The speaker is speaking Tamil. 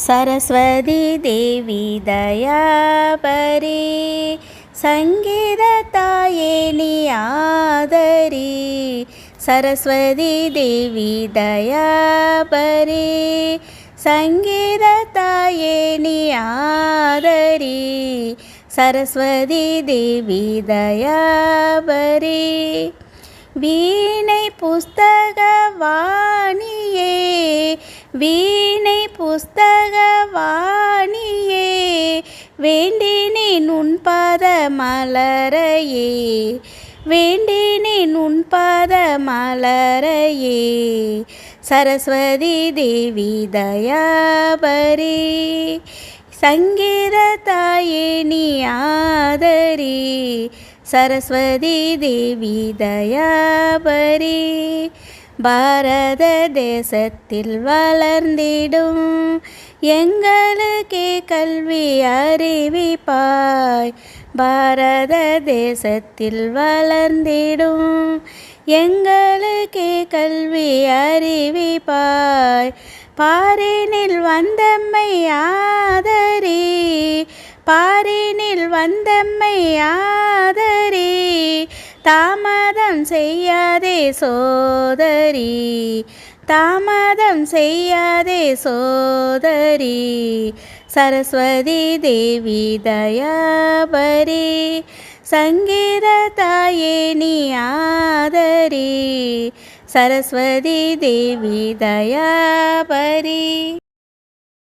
சரஸ்வதி தேவி தயாபரி சங்கீத தாயே நீ ஆதரி சரஸ்வதி தேவி தயாபரி சங்கீத தாயே நீ ஆதரி புஸ்தகவாணியே வேண்டினேன் உன் பாத மலரையே வேண்டினேன் உன் பாத மலரையே சரஸ்வதி தேவி தயாபரி சங்கீத தாயே நீ ஆதரி சரஸ்வதி தேவி தயாபரி. பாரத தேசத்தில் வளர்ந்திடும். எங்களுக்கே கல்வி அறிவிப்பாய். பாரத தேசத்தில் வளர்ந்திடும். எங்களுக்கே கல்வி அறிவிப்பாய். பாரினில் வந்தம்மை ஆதரி. பாரினில் வந்தம்மை ஆதரி. தாமதம் செய்யாதே சோதரி. தாமதம் செய்யாதே சோதரி. சரஸ்வதி தேவி தயாபரி. சங்கீத தாயே நீ ஆதரி. சரஸ்வதி தேவி தயாபரி.